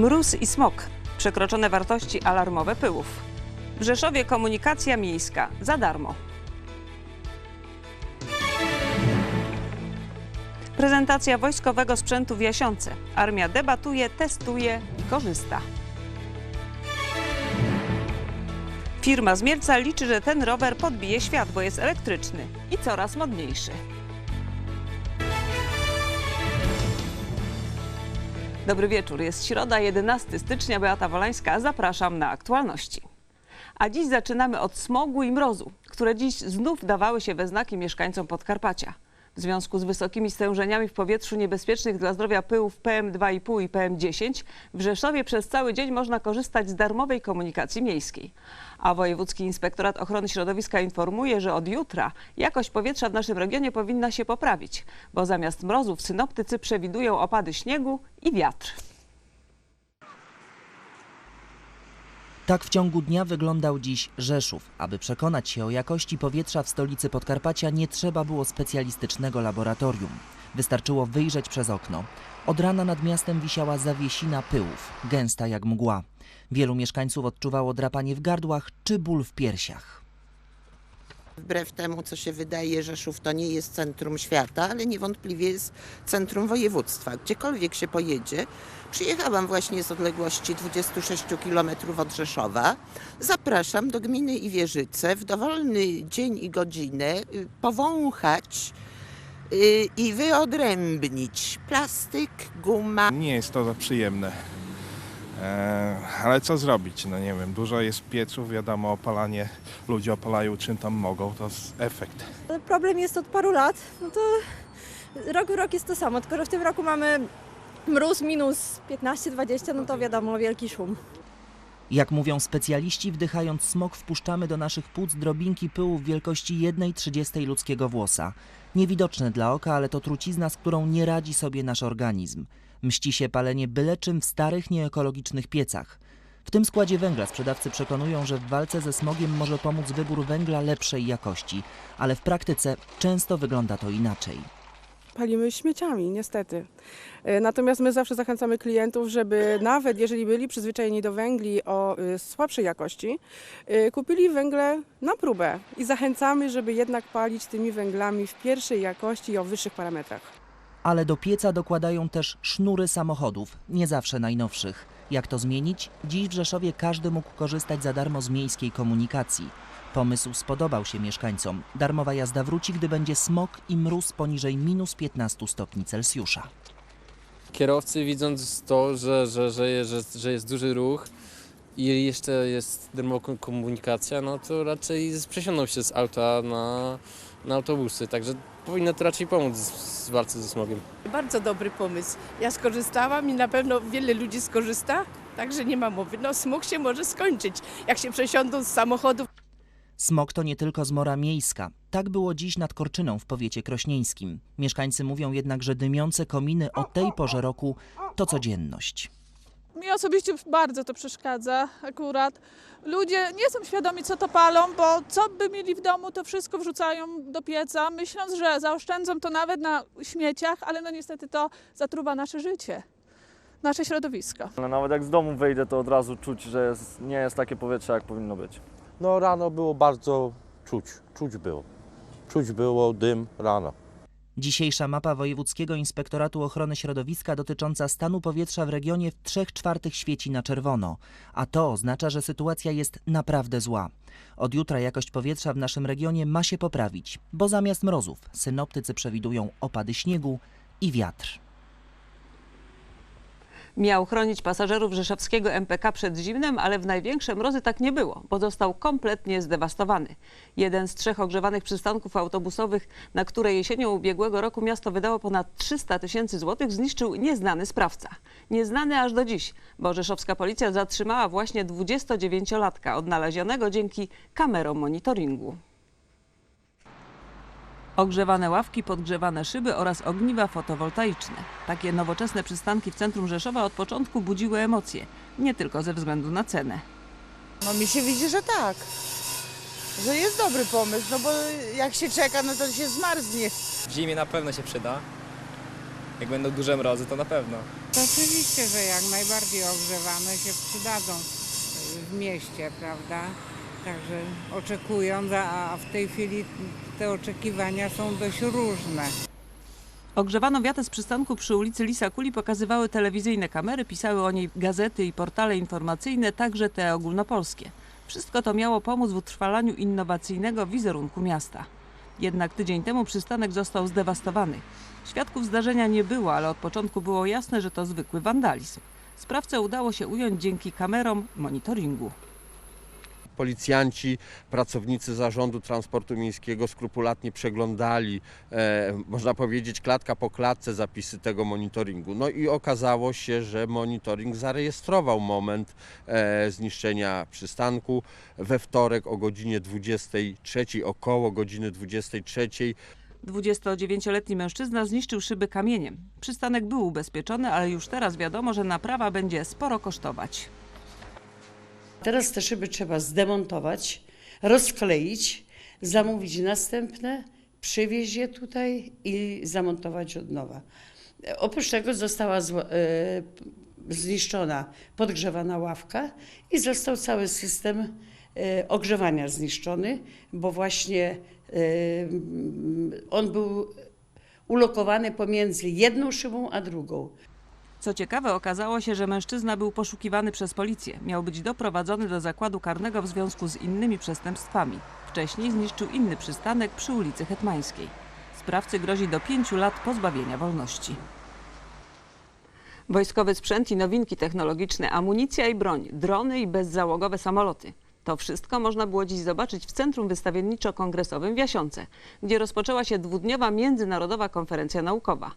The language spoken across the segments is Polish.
Mróz i smog. Przekroczone wartości alarmowe pyłów. W Rzeszowie komunikacja miejska za darmo. Prezentacja wojskowego sprzętu w Jasiące. Armia debatuje, testuje i korzysta. Firma z Mielca liczy, że ten rower podbije świat, bo jest elektryczny i coraz modniejszy. Dobry wieczór, jest środa, 11 stycznia, Beata Wolańska, zapraszam na aktualności. A dziś zaczynamy od smogu i mrozu, które dziś znów dawały się we znaki mieszkańcom Podkarpacia. W związku z wysokimi stężeniami w powietrzu niebezpiecznych dla zdrowia pyłów PM2,5 i PM10 w Rzeszowie przez cały dzień można korzystać z darmowej komunikacji miejskiej. A Wojewódzki Inspektorat Ochrony Środowiska informuje, że od jutra jakość powietrza w naszym regionie powinna się poprawić, bo zamiast mrozów synoptycy przewidują opady śniegu i wiatr. Tak w ciągu dnia wyglądał dziś Rzeszów. Aby przekonać się o jakości powietrza w stolicy Podkarpacia nie trzeba było specjalistycznego laboratorium. Wystarczyło wyjrzeć przez okno. Od rana nad miastem wisiała zawiesina pyłów, gęsta jak mgła. Wielu mieszkańców odczuwało drapanie w gardłach czy ból w piersiach. Wbrew temu, co się wydaje, Rzeszów to nie jest centrum świata, ale niewątpliwie jest centrum województwa. Gdziekolwiek się pojedzie, przyjechałam właśnie z odległości 26 km od Rzeszowa. Zapraszam do gminy Iwierzyce w dowolny dzień i godzinę y, powąchać y, i wyodrębnić plastyk, guma, Nie jest to za przyjemne. E, ale co zrobić? No nie wiem, dużo jest pieców, wiadomo, opalanie, ludzie opalają czym tam mogą, to jest efekt. Problem jest od paru lat, no to rok w rok jest to samo, tylko że w tym roku mamy mróz minus 15-20, no to wiadomo, wielki szum. Jak mówią specjaliści, wdychając smog wpuszczamy do naszych płuc drobinki pyłu w wielkości 1,30 ludzkiego włosa. Niewidoczne dla oka, ale to trucizna, z którą nie radzi sobie nasz organizm. Mści się palenie byle czym w starych, nieekologicznych piecach. W tym składzie węgla sprzedawcy przekonują, że w walce ze smogiem może pomóc wybór węgla lepszej jakości, ale w praktyce często wygląda to inaczej. palimy śmieciami, niestety. E, Natomiast my zawsze zachęcamy klientów, żeby nawet jeżeli byli przyzwyczajeni do węgli o y, słabszej jakości, y, kupili węgle na próbę i zachęcamy, żeby jednak palić tymi węglami w pierwszej jakości i o wyższych parametrach. Ale do pieca dokładają też sznury samochodów, nie zawsze najnowszych. Jak to zmienić? Dziś w Rzeszowie każdy mógł korzystać za darmo z miejskiej komunikacji. Pomysł spodobał się mieszkańcom. Darmowa jazda wróci, gdy będzie smog i mróz poniżej minus 15 stopni Celsjusza. Kierowcy widząc to, że, że, że, że, że jest duży ruch i jeszcze jest darmowa ko- komunikacja, no to raczej przesiądą się z auta na, na autobusy, także powinno to raczej pomóc w walce ze smogiem. Bardzo dobry pomysł. Ja skorzystałam i na pewno wiele ludzi skorzysta, także nie ma mowy. No smog się może skończyć, jak się przesiądą z samochodów. Smog to nie tylko zmora miejska. Tak było dziś nad Korczyną w powiecie krośnieńskim. Mieszkańcy mówią jednak, że dymiące kominy o tej porze roku to codzienność. Mi osobiście bardzo to przeszkadza akurat. Ludzie nie są świadomi, co to palą, bo co by mieli w domu, to wszystko wrzucają do pieca, myśląc, że zaoszczędzą to nawet na śmieciach, ale no niestety to zatruwa nasze życie, nasze środowisko. Ale nawet jak z domu wyjdę, to od razu czuć, że jest, nie jest takie powietrze, jak powinno być. No rano było bardzo czuć, czuć było. Czuć było dym rano. Dzisiejsza mapa Wojewódzkiego Inspektoratu Ochrony Środowiska dotycząca stanu powietrza w regionie w 3 czwartych świeci na czerwono, a to oznacza, że sytuacja jest naprawdę zła. Od jutra jakość powietrza w naszym regionie ma się poprawić, bo zamiast mrozów synoptycy przewidują opady śniegu i wiatr. Miał chronić pasażerów rzeszowskiego MPK przed zimnem, ale w największe mrozy tak nie było, bo został kompletnie zdewastowany. Jeden z trzech ogrzewanych przystanków autobusowych, na które jesienią ubiegłego roku miasto wydało ponad 300 tysięcy złotych, zniszczył nieznany sprawca. Nieznany aż do dziś, bo rzeszowska policja zatrzymała właśnie 29-latka, odnalezionego dzięki kamerom monitoringu. Ogrzewane ławki, podgrzewane szyby oraz ogniwa fotowoltaiczne. Takie nowoczesne przystanki w centrum Rzeszowa od początku budziły emocje, nie tylko ze względu na cenę. No mi się widzi, że tak. Że jest dobry pomysł, no bo jak się czeka, no to się zmarznie. W zimie na pewno się przyda. Jak będą duże mrozy, to na pewno. To oczywiście, że jak najbardziej ogrzewamy się przydadzą w mieście, prawda? Także oczekując, a w tej chwili te oczekiwania są dość różne. Ogrzewano wiatę z przystanku przy ulicy Lisa Kuli, pokazywały telewizyjne kamery, pisały o niej gazety i portale informacyjne, także te ogólnopolskie. Wszystko to miało pomóc w utrwalaniu innowacyjnego wizerunku miasta. Jednak tydzień temu przystanek został zdewastowany. Świadków zdarzenia nie było, ale od początku było jasne, że to zwykły wandalizm. Sprawcę udało się ująć dzięki kamerom monitoringu. Policjanci, pracownicy Zarządu Transportu Miejskiego skrupulatnie przeglądali, e, można powiedzieć, klatka po klatce zapisy tego monitoringu. No i okazało się, że monitoring zarejestrował moment e, zniszczenia przystanku we wtorek o godzinie 23, około godziny 23. 29-letni mężczyzna zniszczył szyby kamieniem. Przystanek był ubezpieczony, ale już teraz wiadomo, że naprawa będzie sporo kosztować. Teraz te szyby trzeba zdemontować, rozkleić, zamówić następne, przywieźć je tutaj i zamontować od nowa. Oprócz tego została e, zniszczona podgrzewana ławka i został cały system e, ogrzewania zniszczony, bo właśnie e, on był ulokowany pomiędzy jedną szybą a drugą. Co ciekawe, okazało się, że mężczyzna był poszukiwany przez policję. Miał być doprowadzony do zakładu karnego w związku z innymi przestępstwami. Wcześniej zniszczył inny przystanek przy ulicy Hetmańskiej. Sprawcy grozi do pięciu lat pozbawienia wolności. Wojskowy sprzęt i nowinki technologiczne, amunicja i broń, drony i bezzałogowe samoloty. To wszystko można było dziś zobaczyć w Centrum Wystawienniczo-Kongresowym w Jasiące, gdzie rozpoczęła się dwudniowa międzynarodowa konferencja naukowa.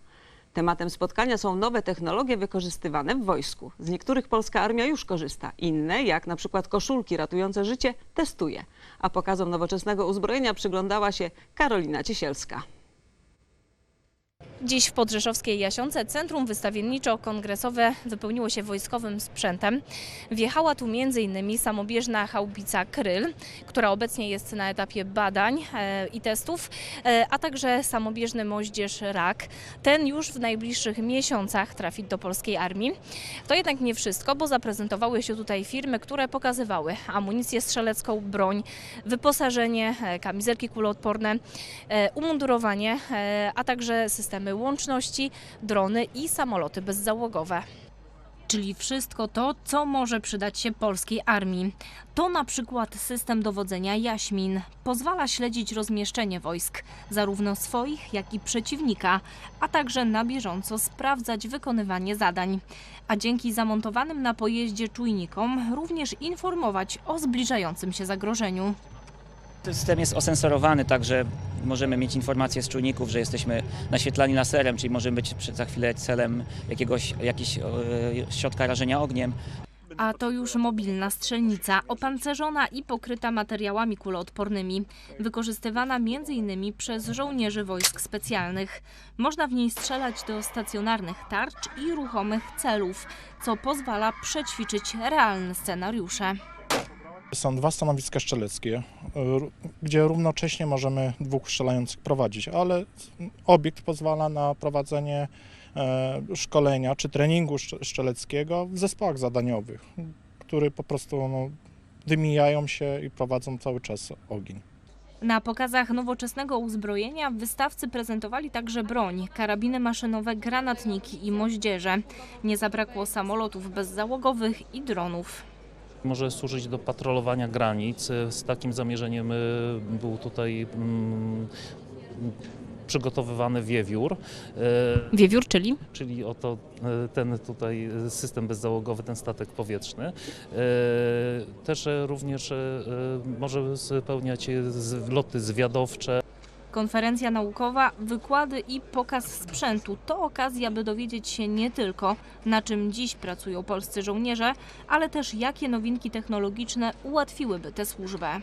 Tematem spotkania są nowe technologie wykorzystywane w wojsku. Z niektórych polska armia już korzysta, inne, jak na przykład koszulki ratujące życie, testuje. A pokazom nowoczesnego uzbrojenia przyglądała się Karolina Ciesielska. Dziś w Podrzeszowskiej Jasiące Centrum Wystawienniczo-Kongresowe wypełniło się wojskowym sprzętem. Wjechała tu m.in. samobieżna chałbica Kryl, która obecnie jest na etapie badań e, i testów, e, a także samobieżny moździerz RAK. Ten już w najbliższych miesiącach trafi do polskiej armii. To jednak nie wszystko, bo zaprezentowały się tutaj firmy, które pokazywały amunicję strzelecką, broń, wyposażenie, e, kamizelki kuloodporne, umundurowanie, a także systemy łączności, drony i samoloty bezzałogowe. Czyli wszystko to, co może przydać się polskiej armii. To na przykład system dowodzenia Jaśmin. Pozwala śledzić rozmieszczenie wojsk, zarówno swoich, jak i przeciwnika, a także na bieżąco sprawdzać wykonywanie zadań. A dzięki zamontowanym na pojeździe czujnikom również informować o zbliżającym się zagrożeniu. System jest osensorowany, także możemy mieć informacje z czujników, że jesteśmy naświetlani laserem, czyli możemy być za chwilę celem jakiegoś, jakiegoś e, środka rażenia ogniem. A to już mobilna strzelnica, opancerzona i pokryta materiałami kuloodpornymi, wykorzystywana m.in. przez żołnierzy wojsk specjalnych. Można w niej strzelać do stacjonarnych tarcz i ruchomych celów, co pozwala przećwiczyć realne scenariusze. Są dwa stanowiska strzeleckie, r- gdzie równocześnie możemy dwóch strzelających prowadzić, ale obiekt pozwala na prowadzenie e, szkolenia czy treningu strzeleckiego w zespołach zadaniowych, które po prostu no, wymijają się i prowadzą cały czas ogień. Na pokazach nowoczesnego uzbrojenia wystawcy prezentowali także broń, karabiny maszynowe, granatniki i moździerze. Nie zabrakło samolotów bezzałogowych i dronów. Może służyć do patrolowania granic. Z takim zamierzeniem y, był tutaj mm, przygotowywany wiewiór. Y, Wiewiór, czyli? Czyli oto y, ten tutaj system bezzałogowy, ten statek powietrzny. Też również może spełniać loty zwiadowcze. Konferencja naukowa, wykłady i pokaz sprzętu to okazja, by dowiedzieć się nie tylko, na czym dziś pracują polscy żołnierze, ale też jakie nowinki technologiczne ułatwiłyby tę służbę.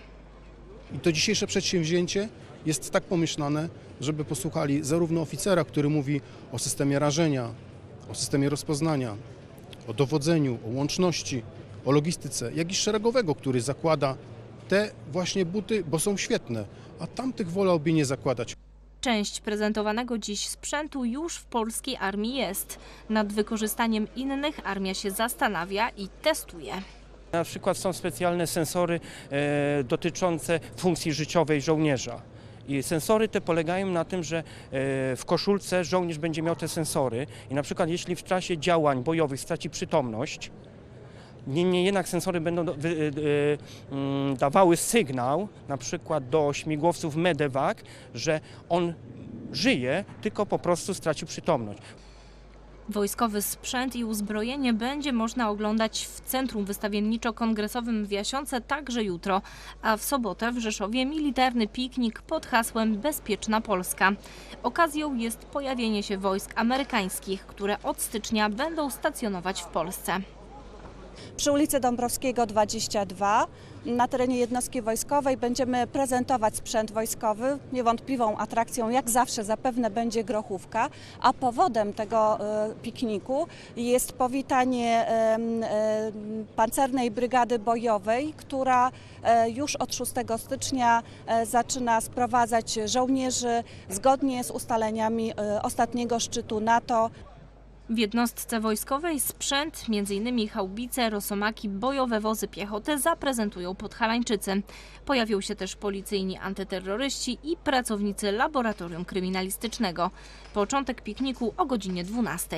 I to dzisiejsze przedsięwzięcie jest tak pomyślane, żeby posłuchali zarówno oficera, który mówi o systemie rażenia, o systemie rozpoznania, o dowodzeniu, o łączności, o logistyce, jak i szeregowego, który zakłada te właśnie buty, bo są świetne, a tamtych wolałby nie zakładać. Część prezentowanego dziś sprzętu już w polskiej armii jest. Nad wykorzystaniem innych armia się zastanawia i testuje. Na przykład są specjalne sensory e, dotyczące funkcji życiowej żołnierza. I sensory te polegają na tym, że e, w koszulce żołnierz będzie miał te sensory i na przykład jeśli w czasie działań bojowych straci przytomność, Niemniej jednak sensory będą do, wy, y, y, dawały sygnał, na przykład do śmigłowców Medevac, że on żyje, tylko po prostu stracił przytomność. Wojskowy sprzęt i uzbrojenie będzie można oglądać w Centrum Wystawienniczo-Kongresowym w Jasiące także jutro, a w sobotę w Rzeszowie militarny piknik pod hasłem Bezpieczna Polska. Okazją jest pojawienie się wojsk amerykańskich, które od stycznia będą stacjonować w Polsce. Przy ulicy Dąbrowskiego 22 na terenie jednostki wojskowej będziemy prezentować sprzęt wojskowy. Niewątpliwą atrakcją, jak zawsze, zapewne będzie grochówka, a powodem tego e, pikniku jest powitanie em, Pancernej Brygady Bojowej, która e, już od 6 stycznia e, zaczyna sprowadzać żołnierzy zgodnie z ustaleniami e, ostatniego szczytu NATO W jednostce wojskowej sprzęt, m.in. haubice, rosomaki, bojowe wozy piechoty zaprezentują podhalańczycy. Pojawią się też policyjni antyterroryści i pracownicy laboratorium kryminalistycznego. Początek pikniku o godzinie 12.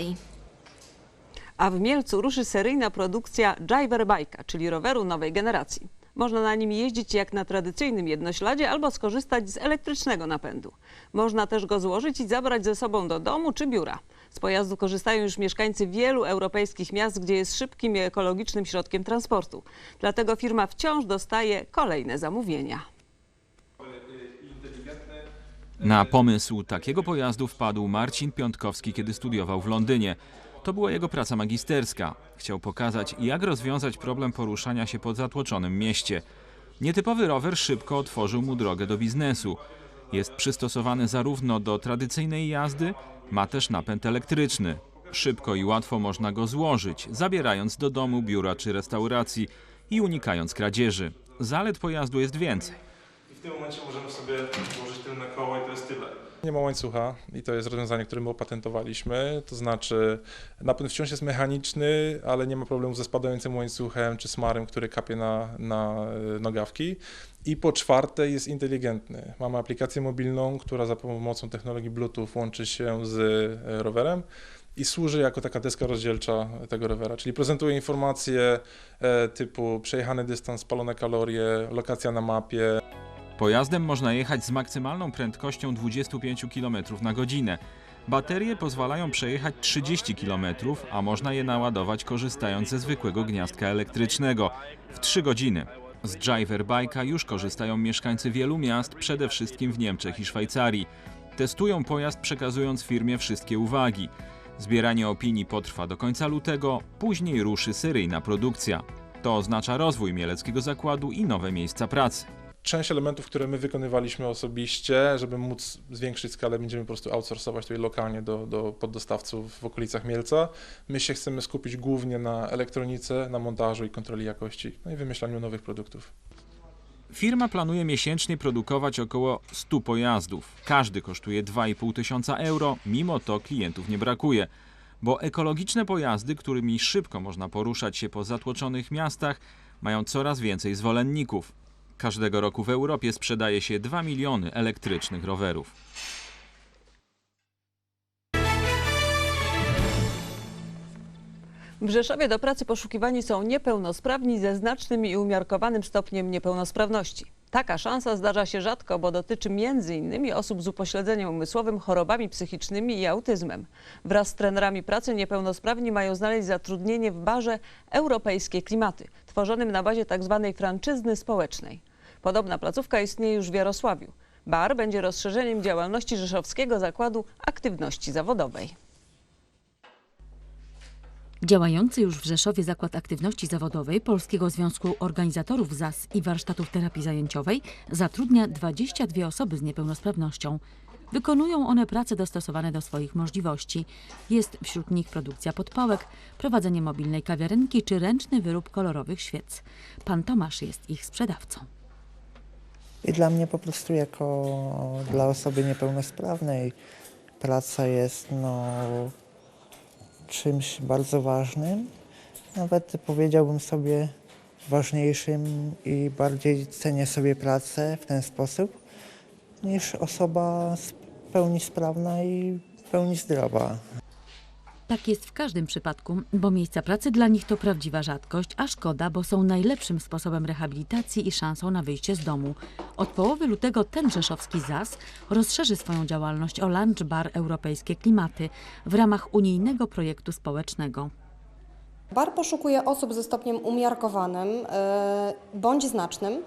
A w Mielcu ruszy seryjna produkcja Driver Bike'a, czyli roweru nowej generacji. Można na nim jeździć jak na tradycyjnym jednośladzie albo skorzystać z elektrycznego napędu. Można też go złożyć i zabrać ze sobą do domu czy biura. Z pojazdu korzystają już mieszkańcy wielu europejskich miast, gdzie jest szybkim i ekologicznym środkiem transportu. Dlatego firma wciąż dostaje kolejne zamówienia. Na pomysł takiego pojazdu wpadł Marcin Piątkowski, kiedy studiował w Londynie. To była jego praca magisterska. Chciał pokazać, jak rozwiązać problem poruszania się po zatłoczonym mieście. Nietypowy rower szybko otworzył mu drogę do biznesu. Jest przystosowany zarówno do tradycyjnej jazdy, ma też napęd elektryczny. Szybko i łatwo można go złożyć, zabierając do domu, biura czy restauracji i unikając kradzieży. Zalet pojazdu jest więcej. I w tym momencie możemy sobie włożyć tylne koło i to jest tyle. Nie ma łańcucha i to jest rozwiązanie, które my opatentowaliśmy. To znaczy napęd wciąż jest mechaniczny, ale nie ma problemu ze spadającym łańcuchem czy smarem, który kapie na, na e, nogawki. I po czwarte jest inteligentny. Mamy aplikację mobilną, która za pomocą technologii Bluetooth łączy się z e, rowerem i służy jako taka deska rozdzielcza tego rowera, czyli prezentuje informacje e, typu przejechany dystans, spalone kalorie, lokacja na mapie. Pojazdem można jechać z maksymalną prędkością 25 km na godzinę. Baterie pozwalają przejechać 30 km, a można je naładować korzystając ze zwykłego gniazdka elektrycznego w 3 godziny. Z Driver Bike'a już korzystają mieszkańcy wielu miast, przede wszystkim w Niemczech i Szwajcarii. Testują pojazd przekazując firmie wszystkie uwagi. Zbieranie opinii potrwa do końca lutego, później ruszy seryjna produkcja. To oznacza rozwój mieleckiego zakładu i nowe miejsca pracy. Część elementów, które my wykonywaliśmy osobiście, żeby móc zwiększyć skalę, będziemy po prostu outsourcować tutaj lokalnie do, do poddostawców w okolicach Mielca. My się chcemy skupić głównie na elektronice, na montażu i kontroli jakości, no i wymyślaniu nowych produktów. Firma planuje miesięcznie produkować około 100 pojazdów. Każdy kosztuje 2,5 tysiąca euro, mimo to klientów nie brakuje. Bo ekologiczne pojazdy, którymi szybko można poruszać się po zatłoczonych miastach, mają coraz więcej zwolenników. Każdego roku w Europie sprzedaje się 2 miliony elektrycznych rowerów. W Rzeszowie do pracy poszukiwani są niepełnosprawni ze znacznym i umiarkowanym stopniem niepełnosprawności. Taka szansa zdarza się rzadko, bo dotyczy m.in. osób z upośledzeniem umysłowym, chorobami psychicznymi i autyzmem. Wraz z trenerami pracy niepełnosprawni mają znaleźć zatrudnienie w barze Europejskie Klimaty, tworzonym na bazie tzw. franczyzny społecznej. Podobna placówka istnieje już w Jarosławiu. Bar będzie rozszerzeniem działalności Rzeszowskiego Zakładu Aktywności Zawodowej. Działający już w Rzeszowie Zakład Aktywności Zawodowej Polskiego Związku Organizatorów ZAS i Warsztatów Terapii Zajęciowej zatrudnia 22 osoby z niepełnosprawnością. Wykonują one prace dostosowane do swoich możliwości. Jest wśród nich produkcja podpałek, prowadzenie mobilnej kawiarenki czy ręczny wyrób kolorowych świec. Pan Tomasz jest ich sprzedawcą. I dla mnie po prostu jako dla osoby niepełnosprawnej praca jest no, czymś bardzo ważnym, nawet powiedziałbym sobie ważniejszym i bardziej cenię sobie pracę w ten sposób niż osoba w pełni sprawna i w pełni zdrowa. Tak jest w każdym przypadku, bo miejsca pracy dla nich to prawdziwa rzadkość, a szkoda, bo są najlepszym sposobem rehabilitacji i szansą na wyjście z domu. Od połowy lutego ten rzeszowski ZAS rozszerzy swoją działalność o lunch bar Europejskie Klimaty w ramach unijnego projektu społecznego. Bar poszukuje osób ze stopniem umiarkowanym e, bądź znacznym.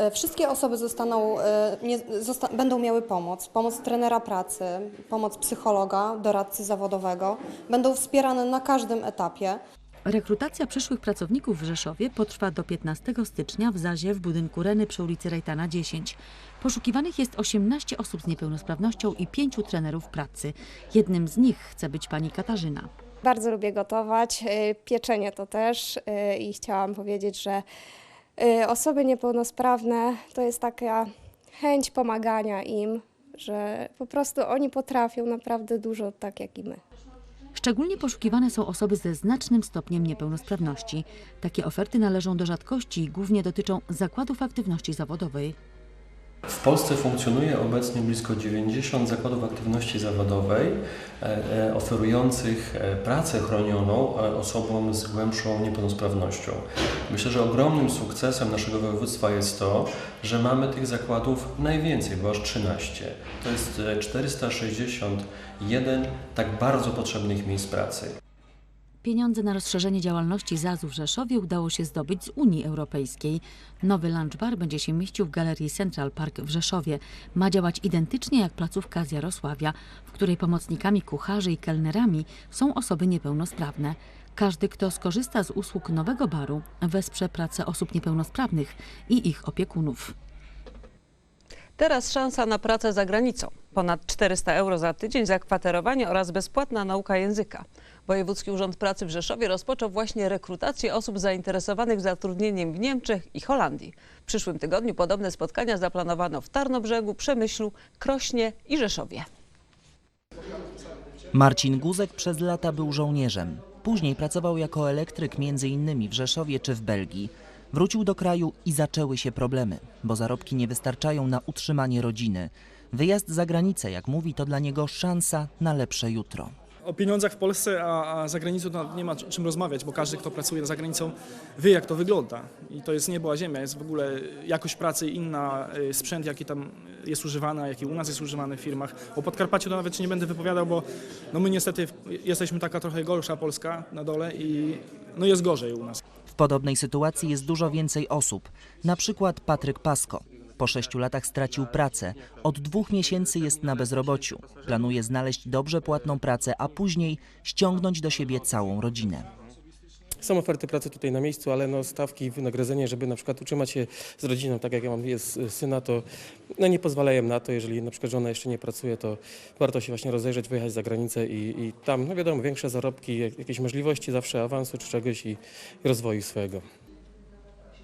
E, Wszystkie osoby zostaną, e, nie, zosta, będą miały pomoc, pomoc trenera pracy, pomoc psychologa, doradcy zawodowego, będą wspierane na każdym etapie. Rekrutacja przyszłych pracowników w Rzeszowie potrwa do 15 stycznia w Zazie w budynku Reny przy ulicy Rejtana 10. Poszukiwanych jest 18 osób z niepełnosprawnością i 5 trenerów pracy. Jednym z nich chce być pani Katarzyna. Bardzo lubię gotować, y, pieczenie to też i chciałam powiedzieć, że osoby niepełnosprawne to jest taka chęć pomagania im, że po prostu oni potrafią naprawdę dużo tak jak i my. Szczególnie poszukiwane są osoby ze znacznym stopniem niepełnosprawności. Takie oferty należą do rzadkości i głównie dotyczą zakładów aktywności zawodowej. W Polsce funkcjonuje obecnie blisko 90 zakładów aktywności zawodowej e, e, oferujących e, pracę chronioną osobom z głębszą niepełnosprawnością. Myślę, że ogromnym sukcesem naszego województwa jest to, że mamy tych zakładów najwięcej, bo aż 13. To jest e, 461 tak bardzo potrzebnych miejsc pracy. Pieniądze na rozszerzenie działalności ZAZ-u w Rzeszowie udało się zdobyć z Unii Europejskiej. Nowy lunch bar będzie się mieścił w galerii Central Park w Rzeszowie. Ma działać identycznie jak placówka z Jarosławia, w której pomocnikami kucharzy i kelnerami są osoby niepełnosprawne. Każdy, kto skorzysta z usług nowego baru, wesprze pracę osób niepełnosprawnych i ich opiekunów. Teraz szansa na pracę za granicą. Ponad 400 euro za tydzień za kwaterowanie oraz bezpłatna nauka języka. Wojewódzki Urząd Pracy w Rzeszowie rozpoczął właśnie rekrutację osób zainteresowanych zatrudnieniem w Niemczech i Holandii. W przyszłym tygodniu podobne spotkania zaplanowano w Tarnobrzegu, Przemyślu, Krośnie i Rzeszowie. Marcin Guzek przez lata był żołnierzem. Później pracował jako elektryk m.in. w Rzeszowie czy w Belgii. Wrócił do kraju i zaczęły się problemy, bo zarobki nie wystarczają na utrzymanie rodziny. Wyjazd za granicę, jak mówi, to dla niego szansa na lepsze jutro. O pieniądzach w Polsce, a, a za granicą to nie ma czym rozmawiać, bo każdy, kto pracuje za granicą, wie jak to wygląda. I to jest niebo a ziemia, jest w ogóle jakość pracy inna, y, sprzęt jaki tam jest używany, jaki u nas jest używany w firmach. O Podkarpaciu to nawet się nie będę wypowiadał, bo no my niestety jesteśmy taka trochę gorsza Polska na dole i no jest gorzej u nas. W podobnej sytuacji jest dużo więcej osób, na przykład Patryk Pasko. Po sześciu latach stracił pracę. Od dwóch miesięcy jest na bezrobociu. Planuje znaleźć dobrze płatną pracę, a później ściągnąć do siebie całą rodzinę. Są oferty pracy tutaj na miejscu, ale no stawki i wynagrodzenie, żeby na przykład utrzymać się z rodziną, tak jak ja mam jest syna, to no nie pozwalają na to. Jeżeli na przykład żona jeszcze nie pracuje, to warto się właśnie rozejrzeć, wyjechać za granicę i, i tam, no wiadomo, większe zarobki, jak- jakieś możliwości zawsze awansu czy czegoś i rozwoju swojego.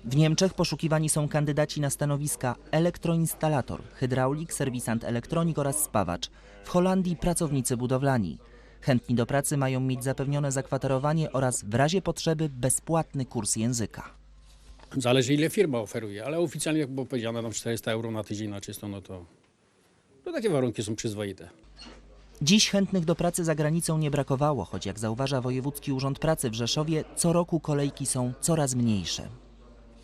W Niemczech poszukiwani są kandydaci na stanowiska elektroinstalator, hydraulik, serwisant elektronik oraz spawacz. W Holandii pracownicy budowlani. Chętni do pracy mają mieć zapewnione zakwaterowanie oraz w razie potrzeby bezpłatny kurs języka. Zależy ile firma oferuje, ale oficjalnie jak było powiedziane, tam 400 euro na tydzień na czysto, no to, to takie warunki są przyzwoite. Dziś chętnych do pracy za granicą nie brakowało, choć jak zauważa Wojewódzki Urząd Pracy w Rzeszowie, co roku kolejki są coraz mniejsze.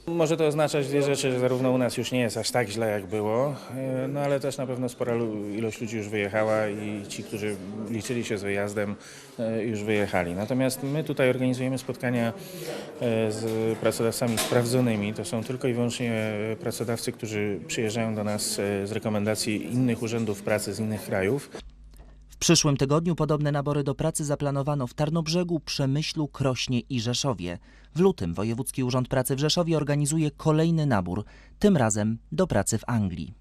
Może to oznaczać dwie rzeczy, że zarówno u nas już nie jest aż tak źle jak było, e, no ale też na pewno spora ilość ludzi już wyjechała i ci, którzy liczyli się z wyjazdem, e, już wyjechali. Natomiast my tutaj organizujemy spotkania e, z pracodawcami sprawdzonymi. To są tylko i wyłącznie pracodawcy, którzy przyjeżdżają do nas z rekomendacji innych urzędów pracy z innych krajów. Przyszłym tygodniu podobne nabory do pracy zaplanowano w Tarnobrzegu, Przemyślu, Krośnie i Rzeszowie. W lutym Wojewódzki Urząd Pracy w Rzeszowie organizuje kolejny nabór, tym razem do pracy w Anglii.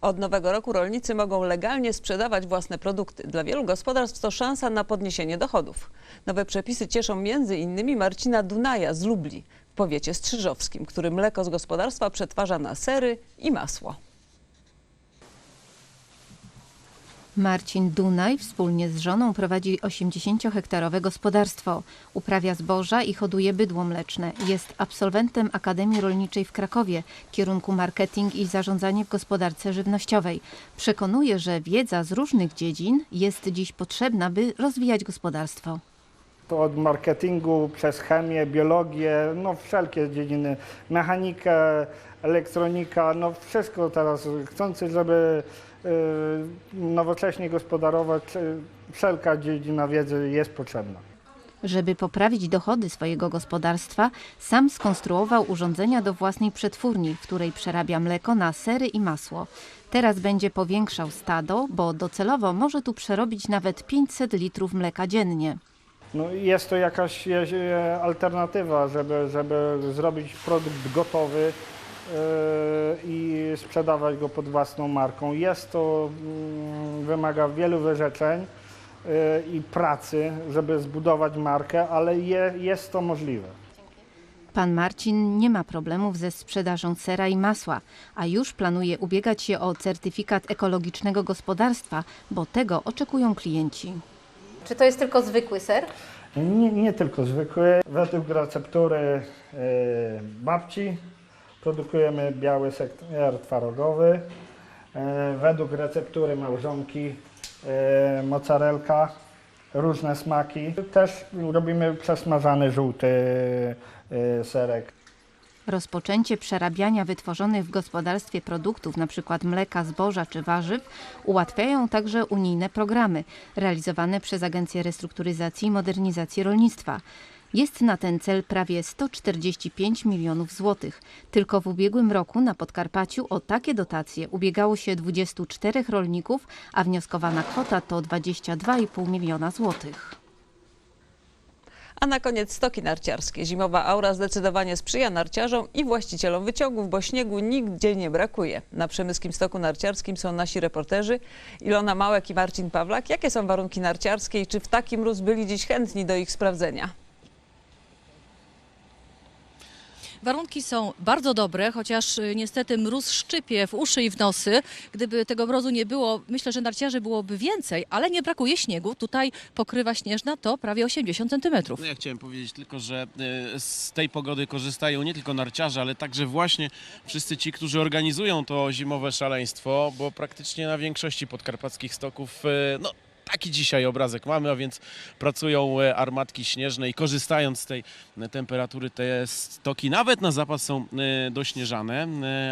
Od nowego roku rolnicy mogą legalnie sprzedawać własne produkty. Dla wielu gospodarstw to szansa na podniesienie dochodów. Nowe przepisy cieszą m.in. Marcina Dunaja z Lubli. W powiecie strzyżowskim, który mleko z gospodarstwa przetwarza na sery i masło. Marcin Dunaj wspólnie z żoną prowadzi 80-hektarowe gospodarstwo. Uprawia zboża i hoduje bydło mleczne. Jest absolwentem Akademii Rolniczej w Krakowie, kierunku marketing i zarządzanie w gospodarce żywnościowej. Przekonuje, że wiedza z różnych dziedzin jest dziś potrzebna, by rozwijać gospodarstwo. To od marketingu przez chemię, biologię, no wszelkie dziedziny, mechanikę, elektronika, no wszystko teraz chcący, żeby nowocześnie gospodarować, y, wszelka dziedzina wiedzy jest potrzebna. Żeby poprawić dochody swojego gospodarstwa, sam skonstruował urządzenia do własnej przetwórni, w której przerabia mleko na sery i masło. Teraz będzie powiększał stado, bo docelowo może tu przerobić nawet 500 litrów mleka dziennie. No jest to jakaś e, alternatywa, żeby, żeby zrobić produkt gotowy y, i sprzedawać go pod własną marką. Jest to, mm, wymaga wielu wyrzeczeń y, i pracy, żeby zbudować markę, ale je, jest to możliwe. Pan Marcin nie ma problemów ze sprzedażą sera i masła, a już planuje ubiegać się o certyfikat ekologicznego gospodarstwa, bo tego oczekują klienci. Czy to jest tylko zwykły ser? Nie, nie tylko zwykły. Według receptury e, babci produkujemy biały ser twarogowy. E, według receptury małżonki e, mozzarelka, różne smaki. Też robimy przesmażany żółty e, serek. Rozpoczęcie przerabiania wytworzonych w gospodarstwie produktów, np. mleka, zboża czy warzyw, ułatwiają także unijne programy realizowane przez Agencję Restrukturyzacji i Modernizacji Rolnictwa. Jest na ten cel prawie 145 milionów złotych. Tylko w ubiegłym roku na Podkarpaciu o takie dotacje ubiegało się 24 rolników, a wnioskowana kwota to 22,5 miliona złotych. A na koniec stoki narciarskie. Zimowa aura zdecydowanie sprzyja narciarzom i właścicielom wyciągów, bo śniegu nigdzie nie brakuje. Na przemyskim stoku narciarskim są nasi reporterzy Ilona Małek i Marcin Pawlak. Jakie są warunki narciarskie i czy w taki mróz byli dziś chętni do ich sprawdzenia? Warunki są bardzo dobre, chociaż y, niestety mróz szczypie w uszy i w nosy. Gdyby tego mrozu nie było, myślę, że narciarzy byłoby więcej, ale nie brakuje śniegu. Tutaj pokrywa śnieżna to prawie 80 centymetrów. No ja chciałem powiedzieć tylko, że e, z tej pogody korzystają nie tylko narciarze, ale także właśnie wszyscy ci, którzy organizują to zimowe szaleństwo, bo praktycznie na większości podkarpackich stoków e, no, taki dzisiaj obrazek mamy, a więc pracują e, armatki śnieżne i korzystając z tej e, temperatury te stoki nawet na zapas są e, dośnieżane.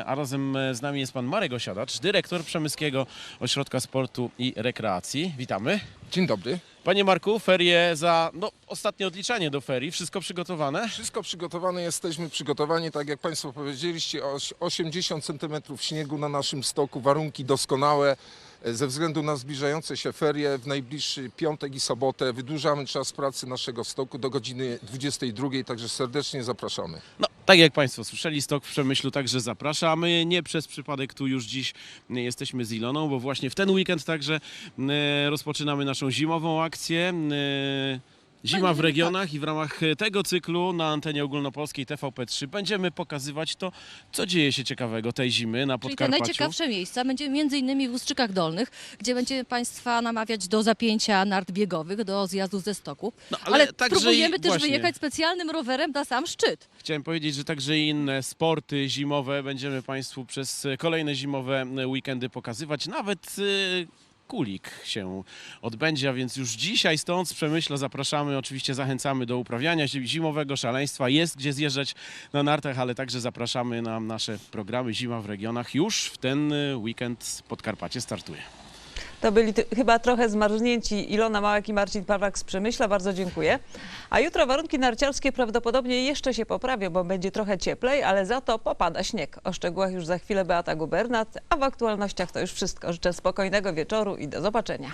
A razem z nami jest pan Marek Osiadacz, dyrektor Przemyskiego Ośrodka Sportu i Rekreacji. Witamy. Dzień dobry. Panie Marku, ferie za no, ostatnie odliczanie do ferii. Wszystko przygotowane? Wszystko przygotowane, jesteśmy przygotowani, tak jak Państwo powiedzieliście, oś- 80 cm śniegu na naszym stoku, warunki doskonałe. E, Ze względu na zbliżające się ferie w najbliższy piątek i sobotę wydłużamy czas pracy naszego stoku do godziny 22, także serdecznie zapraszamy. No, tak jak Państwo słyszeli, stok w Przemyślu także zapraszamy. Nie przez przypadek tu już dziś e, jesteśmy z Iloną, bo właśnie w ten weekend także e, rozpoczynamy naszą zimową akcję. E, Zima w regionach i w ramach tego cyklu na antenie ogólnopolskiej TVP3 będziemy pokazywać to, co dzieje się ciekawego tej zimy na Czyli te Podkarpaciu. najciekawsze miejsca będzie między innymi w Ustrzykach Dolnych, gdzie będziemy Państwa namawiać do zapięcia nart biegowych, do zjazdu ze stoku. No, ale także próbujemy i- też właśnie. wyjechać specjalnym rowerem na sam szczyt. Chciałem powiedzieć, że także inne sporty zimowe będziemy Państwu przez kolejne zimowe weekendy pokazywać. Nawet y, kulik się odbędzie, a więc już dzisiaj stąd z Przemyśla zapraszamy. Oczywiście zachęcamy do uprawiania zi- zimowego szaleństwa. Jest gdzie zjeżdżać na nartach, ale także zapraszamy na nasze programy Zima w regionach. Już w ten y, weekend Podkarpacie startuje. To byli chyba trochę zmarznięci Ilona Małek i Marcin Pawlak z Przemyśla. Bardzo dziękuję. A jutro warunki narciarskie prawdopodobnie jeszcze się poprawią, bo będzie trochę cieplej, ale za to popada śnieg. O szczegółach już za chwilę Beata Gubernat, a w aktualnościach to już wszystko. Życzę spokojnego wieczoru i do zobaczenia.